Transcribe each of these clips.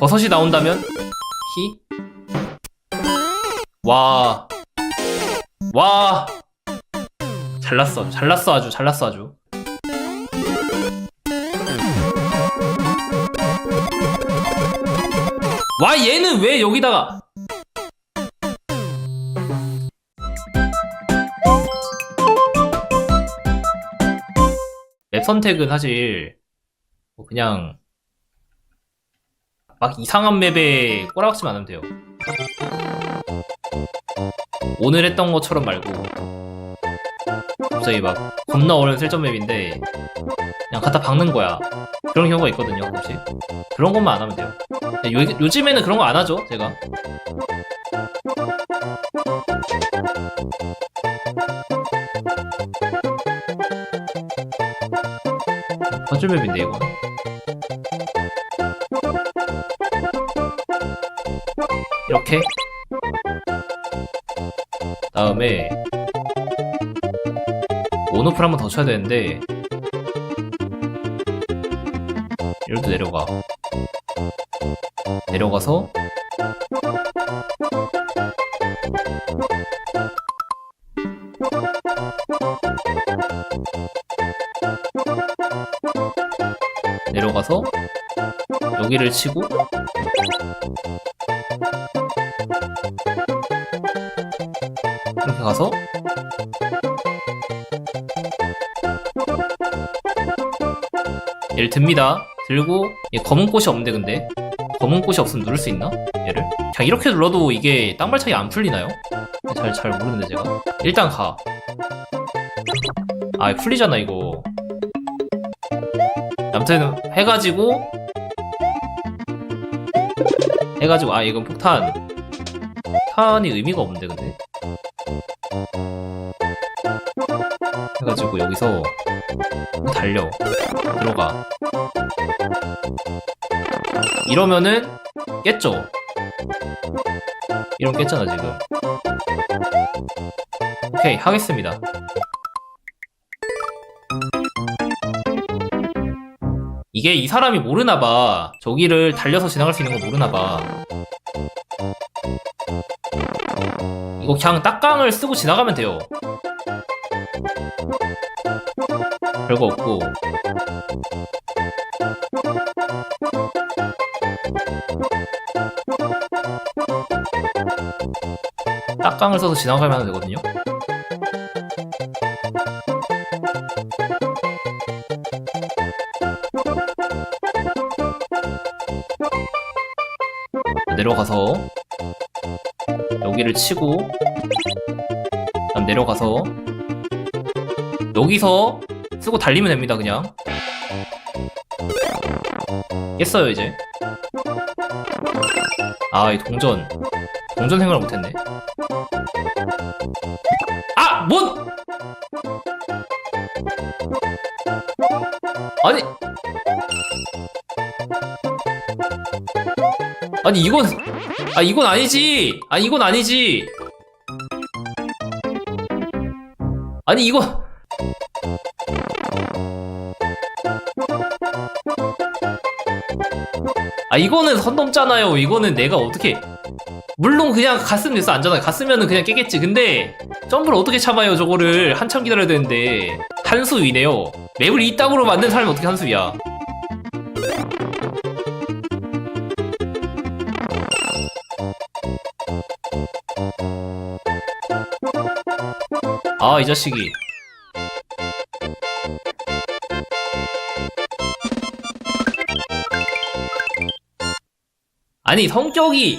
버섯이 나온다면 히? 와. 와. 잘났어. 잘났어 아주. 잘났어 아주. 와 얘는 왜 여기다가 맵 선택은 사실 뭐 그냥 막 이상한 맵에 꼬라박지만 않으면 돼요. 오늘 했던 것처럼 말고 갑자기 막 겁나 어려운 실전 맵인데 그냥 갖다 박는 거야. 그런 경우가 있거든요, 혹시. 그런 것만 안 하면 돼요. 요, 요즘에는 그런 거 안 하죠, 제가. 퍼즐 맵인데 이거. 이렇게 다음에 온오프를 한번 더 쳐야 되는데 이렇게 내려가. 내려가서 내려가서 여기를 치고 가서 얘를 듭니다. 들고 얘 검은 꽃이 없는데 근데 검은 꽃이 없으면 누를 수 있나? 얘를? 그냥 이렇게 눌러도 이게 땅발차기 안 풀리나요? 잘 잘 모르는데 제가 일단 가. 아 풀리잖아 이거. 아무튼 해가지고 해가지고 아 이건 폭탄 폭탄이 의미가 없는데 근데 해가지고 여기서 달려. 들어가. 이러면은 깼죠? 이러면 깼잖아 지금. 오케이 하겠습니다. 이게 이 사람이 모르나봐. 저기를 달려서 지나갈 수 있는 거 모르나봐. 이거 그냥 딱강을 쓰고 지나가면 돼요 별거 없고. 딱강을 써서 지나가면 되거든요? 내려가서 여기를 치고 내려가서 여기서 쓰고 달리면 됩니다 그냥. 깼어요 이제. 아이 동전. 동전 생각을 못했네. 아! 뭔! 아니! 아니 이건 아 이건 아니지! 아니 이건 아니지! 아니 이거 아 이거는 선 넘잖아요. 이거는 내가 어떻게 물론 그냥 갔으면 됐어 안전하게 갔으면은 그냥 깨겠지. 근데 점프를 어떻게 참아요 저거를? 한참 기다려야 되는데. 한수 위네요. 맵을 이 땅으로 만든 사람이 어떻게 한수 위야? 아 이 자식이 아니 성격이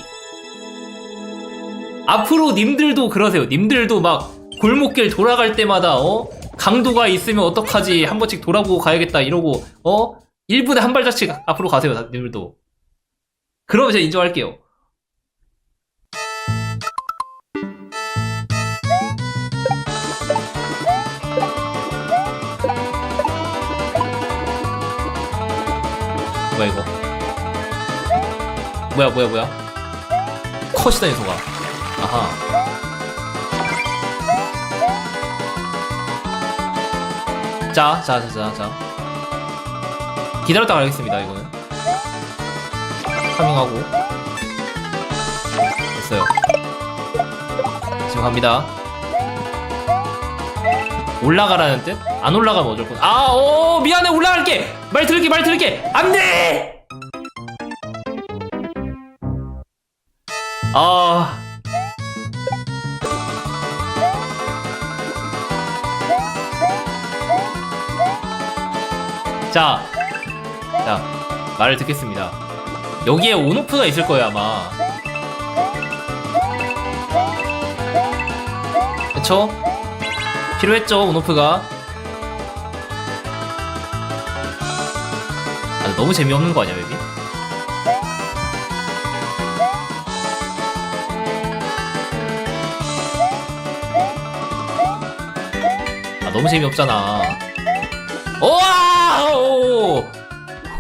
앞으로 님들도 그러세요. 님들도 막 골목길 돌아갈 때마다 어 강도가 있으면 어떡하지 한 번씩 돌아보고 가야겠다 이러고 어 1분에 한 발자씩 앞으로 가세요. 다- 님들도. 그러면 제가 인정할게요. 이거? 뭐야 뭐야 뭐야? 컷이다 이 소가. 아하. 자, 자, 자, 자, 자. 기다렸다 가겠습니다, 이거는. 파밍하고 됐어요 지금 갑니다 올라가라는 뜻? 안 올라가면 어쩔 거야 아오 미안해 올라갈게 말 들을게 말 들을게 안 돼 아 자, 자, 말을 듣겠습니다. 여기에 온오프가 있을 거예요, 아마. 그쵸? 필요했죠, 온오프가. 아, 너무 재미없는 거 아니야, 맵이? 너무 재미없잖아. 오와! 오!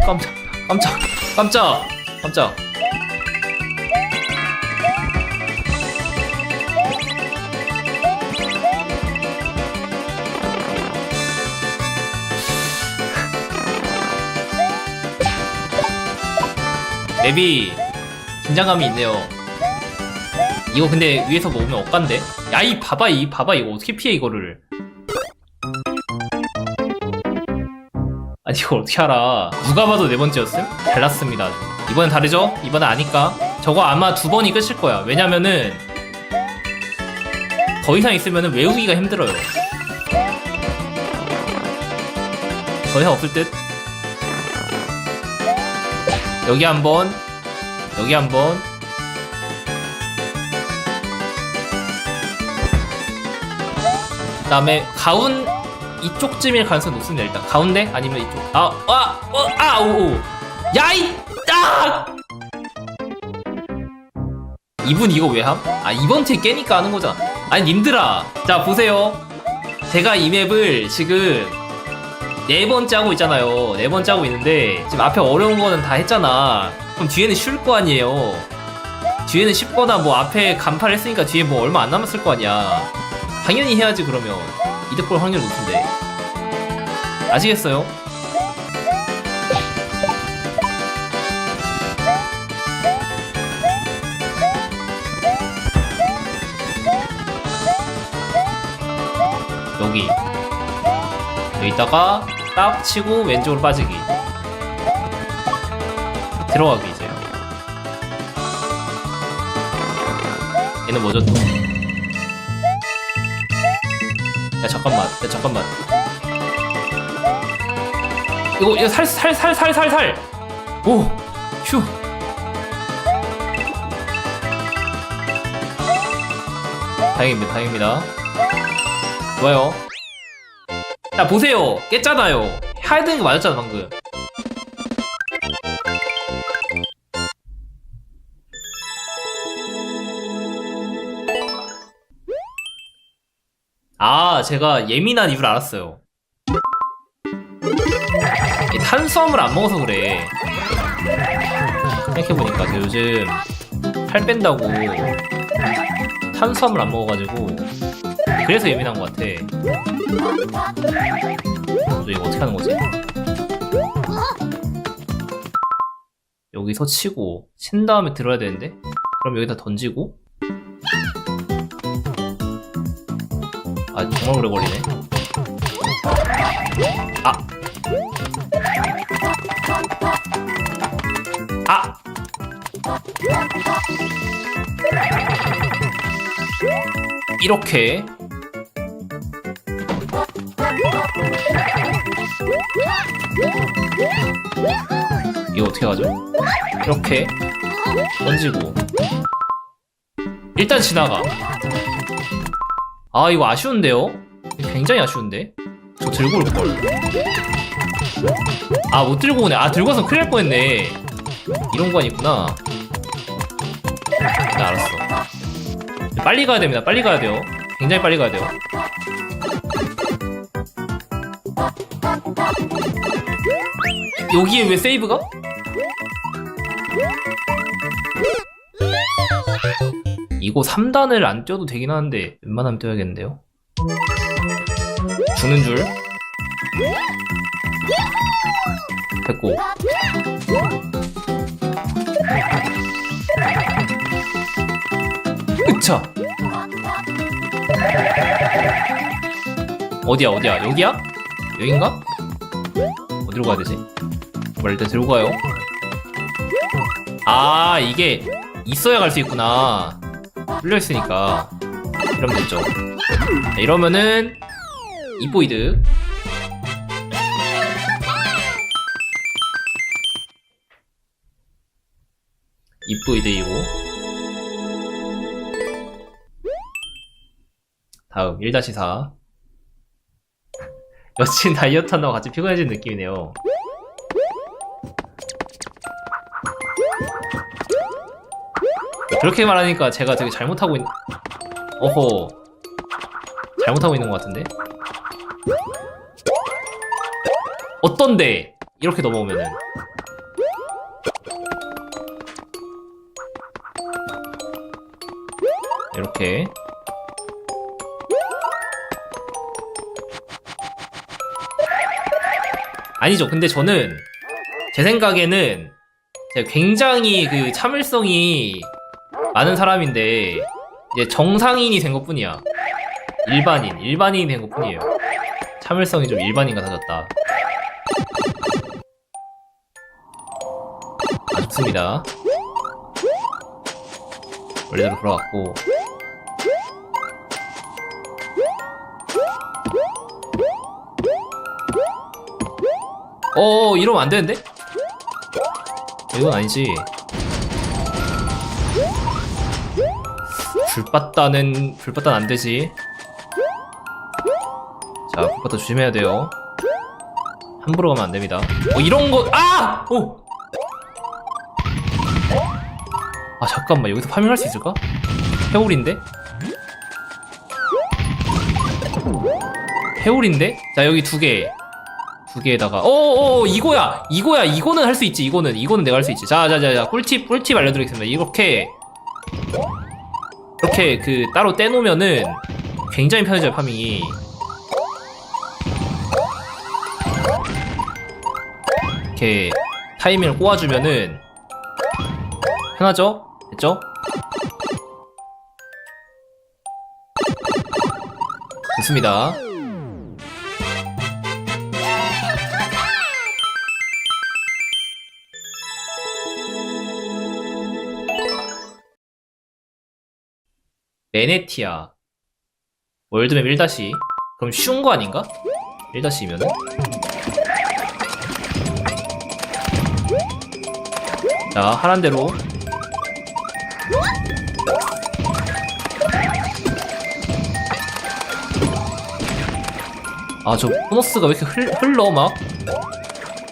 깜짝, 깜짝, 깜짝, 깜짝. 맵이 긴장감이 있네요. 이거 근데 위에서 먹으면 억간데? 야, 이 봐봐, 이 봐봐, 이거 어떻게 피해, 이거를. 아니 이걸 어떻게 알아 누가 봐도 네 번째였음? 달랐습니다. 이번엔 다르죠? 이번엔 아니까 저거 아마 두 번이 끝일 거야 왜냐면은 더 이상 있으면 외우기가 힘들어요 더 이상 없을 듯 여기 한번 여기 한번 그 다음에 가운 이쪽쯤일 가능성이 높습니다. 일단 가운데 아니면 이쪽. 아와어아오오. 야이 딱 이분 이거 왜 함? 아 이번 티 깨니까 하는 거잖아. 아니 님들아. 자 보세요. 제가 이 맵을 지금 네 번째 하고 있잖아요. 네 번째 하고 있는데 지금 앞에 어려운 거는 다 했잖아. 그럼 뒤에는 쉬울 거 아니에요. 뒤에는 쉽거나 뭐 앞에 간파를 했으니까 뒤에 뭐 얼마 안 남았을 거 아니야. 당연히 해야지 그러면 이득 볼 확률 높은데 아시겠어요? 여기 여기다가 딱 치고 왼쪽으로 빠지기 들어가기 이제 얘는 뭐죠 또? 야 잠깐만. 야 잠깐만. 이거 이거 살 살 살 살 살살 오휴. 다행입니다 다행입니다. 좋아요. 자 보세요. 깼잖아요. 해야 되는 게 맞았잖아 방금 아 제가 예민한 이유를 알았어요. 이 탄수화물 안 먹어서 그래. 생각해보니까 제가 요즘 살 뺀다고 탄수화물 안 먹어가지고 그래서 예민한 것 같아. 너 이거 어떻게 하는 거지? 여기서 치고 친 다음에 들어야 되는데? 그럼 여기다 던지고 아 정말 오래 걸리네. 아. 아! 이렇게. 이거 어떻게 하죠? 이렇게. 던지고. 일단 지나가 아 이거 아쉬운데요? 굉장히 아쉬운데? 저 들고 올걸. 아 못 들고 오네. 아 들고 와서 큰일 날 뻔했네. 이런 거 있구나. 나 알았어. 빨리 가야 됩니다. 빨리 가야 돼요. 굉장히 빨리 가야 돼요. 여기에 왜 세이브가? 이거 3단을 안 뛰어도 되긴 하는데 웬만하면 뛰어야겠는데요? 주는 줄? 됐고 으차! 어디야 어디야 여기야? 여긴가? 어디로 가야 되지? 뭘 일단 들고 가요 아 이게 있어야 갈 수 있구나 뚫려 있으니까 이러면 됐죠. 자, 이러면은 이보이드. 이보이드이고. 다음 1-4 여친 다이어트 한다고 같이 피곤해진 느낌이네요 그렇게 말하니까 제가 되게 잘못하고 있... 어허 잘못하고 있는 것 같은데? 어떤데? 이렇게 넘어오면은 이렇게 아니죠 근데 저는 제 생각에는 제가 굉장히 그 참을성이 많은 사람인데 이제 정상인이 된 것뿐이야. 일반인 일반인이 된 것뿐이에요. 참을성이 좀 일반인 같아졌다. 아 좋습니다. 원래대로 돌아갔고. 어 이러면 안 되는데? 이건 아니지 불빠따는 불빠따는 안 되지. 자 불빠따 조심해야 돼요. 함부로 가면 안 됩니다. 어 이런 거 아! 오! 아 잠깐만 여기서 파밍할 수 있을까? 해올인데? 해올인데? 자 여기 두 개. 두 개에다가. 어어 이거야! 이거야! 이거는 할 수 있지 이거는. 이거는 내가 할 수 있지. 자자자자 꿀팁 꿀팁 알려드리겠습니다. 이렇게 이렇게 그 따로 떼놓으면은 굉장히 편해져요 파밍이 이렇게 타이밍을 꼬아주면은 편하죠? 됐죠? 좋습니다 메네티아. 월드맵 1 그럼 쉬운 거 아닌가? 1-2면은? 자 하란 대로. 아 저 보너스가 왜 이렇게 흘, 흘러 막?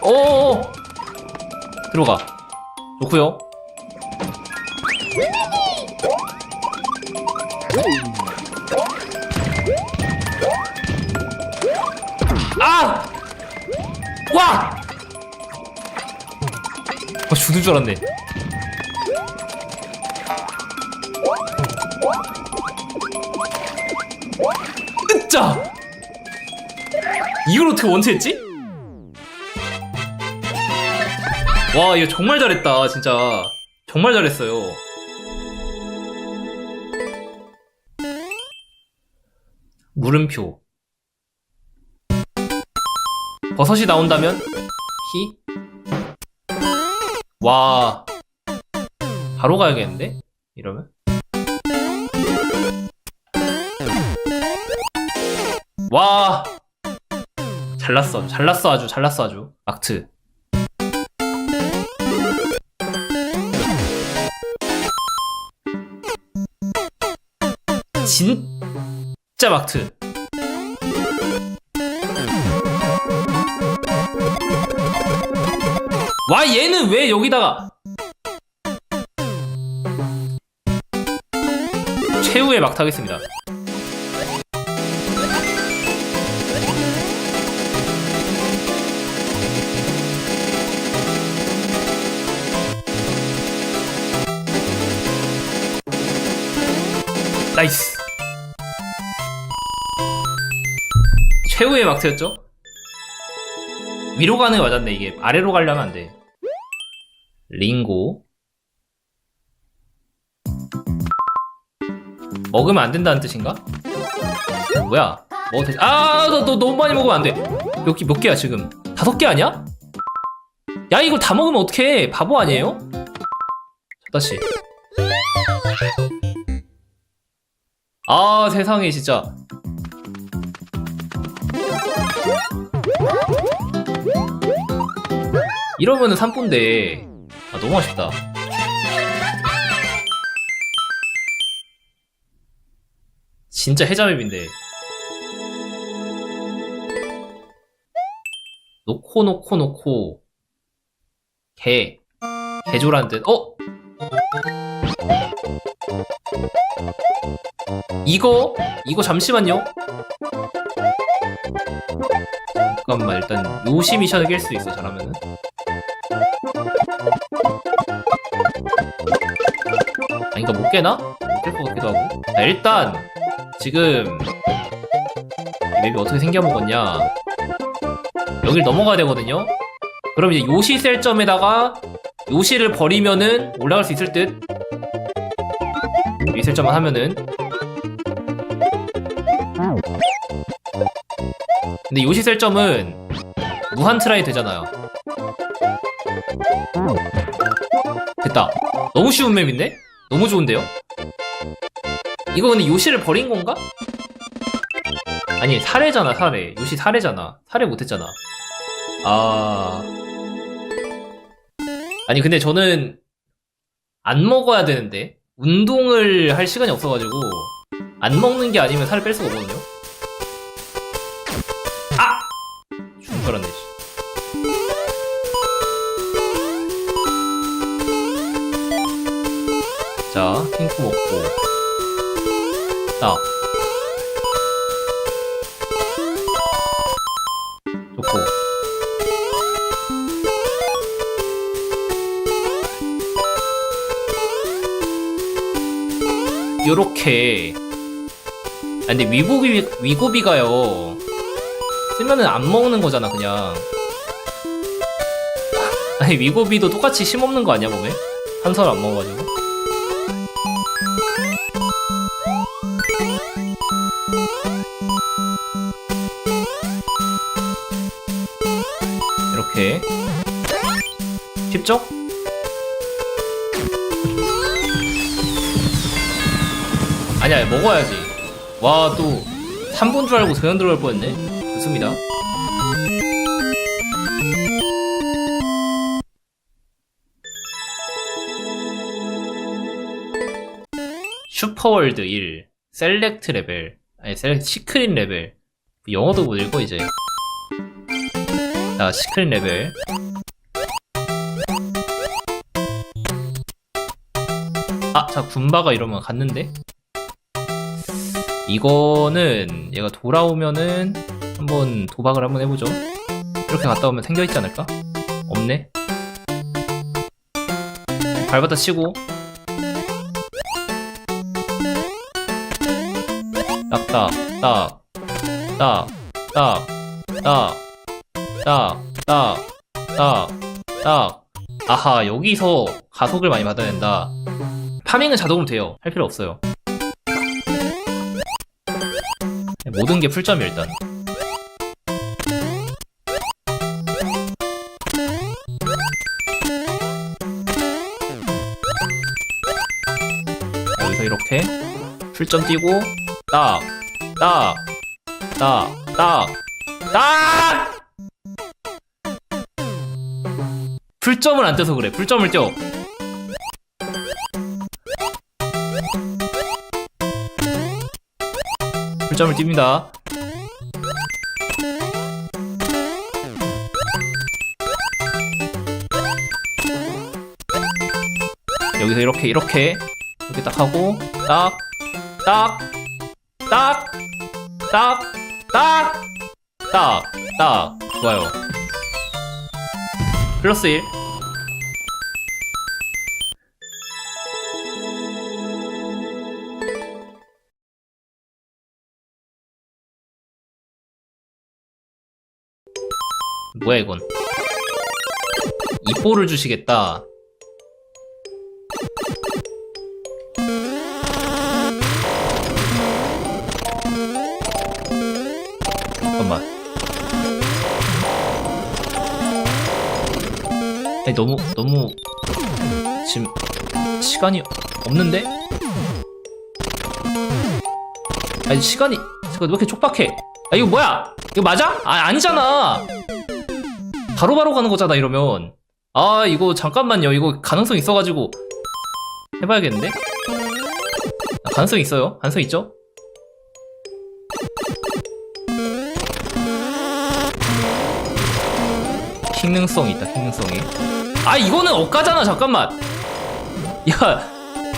어어어 들어가. 좋구요 와! 아, 죽는 줄 알았네. 으짜! 이걸 어떻게 원체했지? 와, 이거 정말 잘했다, 진짜. 정말 잘했어요. 물음표. 버섯이 나온다면? 히? 와. 바로 가야겠는데? 이러면? 와. 잘났어. 잘났어 아주 잘났어 아주. 막트. 진짜 막트 와 얘는 왜 여기다가 최후의 막타 하겠습니다. 나이스. 최후의 막트였죠? 위로 가는 게 맞았네 이게. 아래로 가려면 안돼 링고 먹으면 안 된다는 뜻인가? 뭐야? 먹어도 되지? 아, 너, 너 너무 많이 먹으면 안 돼. 몇, 개, 몇 개야, 지금? 다섯 개 아니야? 야, 이걸 다 먹으면 어떡해. 바보 아니에요? 자, 다시. 아, 세상에, 진짜. 이러면은 3분데. 아, 너무 아쉽다. 진짜 해자맵인데. 놓고 놓고 놓고 개 개조란 뜻. 어? 이거 이거 잠시만요. 잠깐만 일단 요시 미션을 깰 수 있어 잘하면은. 이거 못 깨나? 못 깰 것 같기도 하고. 자, 일단 지금 이 맵이 어떻게 생겨먹었냐? 여길 넘어가야 되거든요. 그럼 이제 요시 셀점에다가 요시를 버리면은 올라갈 수 있을 듯. 리셀점만 하면은. 근데 요시 셀점은 무한 트라이 되잖아요. 됐다. 너무 쉬운 맵인데? 너무 좋은데요? 이거 근데 요시를 버린 건가? 아니 사례잖아 사례. 요시 사례잖아. 사례 못했잖아. 아. 아니 근데 저는 안 먹어야 되는데 운동을 할 시간이 없어가지고 안 먹는 게 아니면 살을 뺄 수가 없거든요 자. 핑크 먹고. 딱 좋고. 요렇게. 아 근데 위고비 위고비가요. 쓰면은 안 먹는 거잖아 그냥. 아니 위고비도 똑같이 심없는 거 아니야 몸에? 한 설 안 먹어가지고 쉽죠? 아니야 먹어야지. 와 또 3분 줄 알고 소연 들어갈 뻔했네. 좋습니다. 슈퍼월드 1 셀렉트 레벨 아니 셀렉트 시크릿 레벨. 영어도 못 읽어 이제. 자 시크릿 레벨 아, 자, 군바가 이러면 갔는데? 이거는 얘가 돌아오면은 한번 도박을 한번 해보죠. 이렇게 갔다 오면 생겨있지 않을까? 없네. 밟았다 치고. 딱, 딱, 딱, 딱, 딱, 딱, 딱, 딱, 딱, 딱. 아하, 여기서 가속을 많이 받아야 된다. 파밍은 자동으로 돼요. 할 필요 없어요. 모든 게 풀점이 일단. 여기서 이렇게 풀점 띄고 딱, 딱, 딱, 딱, 딱! 풀점을 안 떼서 그래. 풀점을 떼 어. 풀점을 띱니다. 여기서 이렇게 이렇게 이렇게 딱 하고 딱 딱 딱 딱 딱 딱딱 좋아요. 플러스 1 뭐야 이건? 입보를 주시겠다. 잠깐만. 아니, 너무 너무 지금 시간이 없는데? 아니 시간이 잠깐 왜 이렇게 촉박해? 아 이거 뭐야? 이거 맞아? 아 아니잖아. 바로 바로 가는 거잖아 이러면. 아 이거 잠깐만요. 이거 가능성 있어가지고 해봐야겠는데? 아, 가능성 있어요. 가능성 있죠? 기능성이 있다. 기능성이. 아 이거는 억가잖아. 잠깐만. 야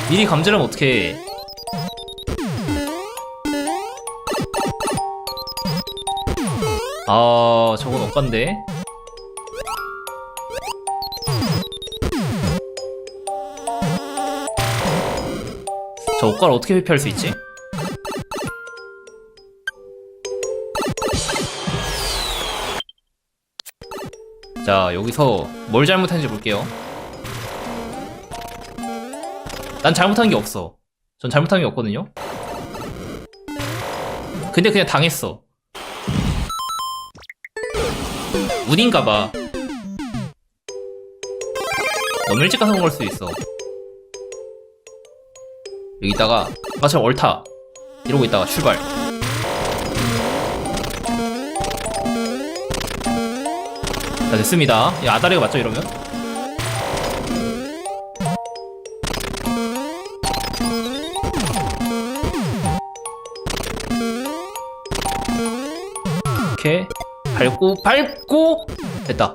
미리 감지하면 어떡해. 아 저건 억간데. 저 억가를 어떻게 회피할 수 있지? 자 여기서 뭘 잘못했는지 볼게요 난 잘못한 게 없어 전 잘못한 게 없거든요 근데 그냥 당했어 운인가봐. 너무 일찍 가서 먹을 수 있어. 여기다가 아참 얼타 이러고 있다가 출발. 자 됐습니다. 이 아다리가 맞죠 이러면? 이렇게 밟고 밟고. 됐다.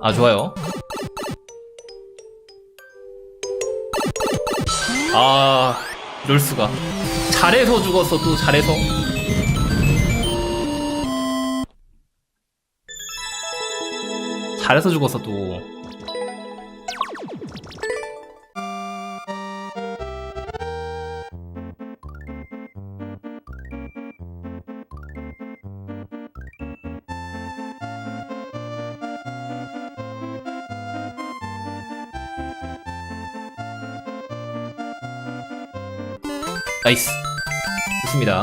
아 좋아요. 아 이럴 수가. 잘해서 죽었어 또 잘해서. 잘해서 죽었어 또 나이스. 좋습니다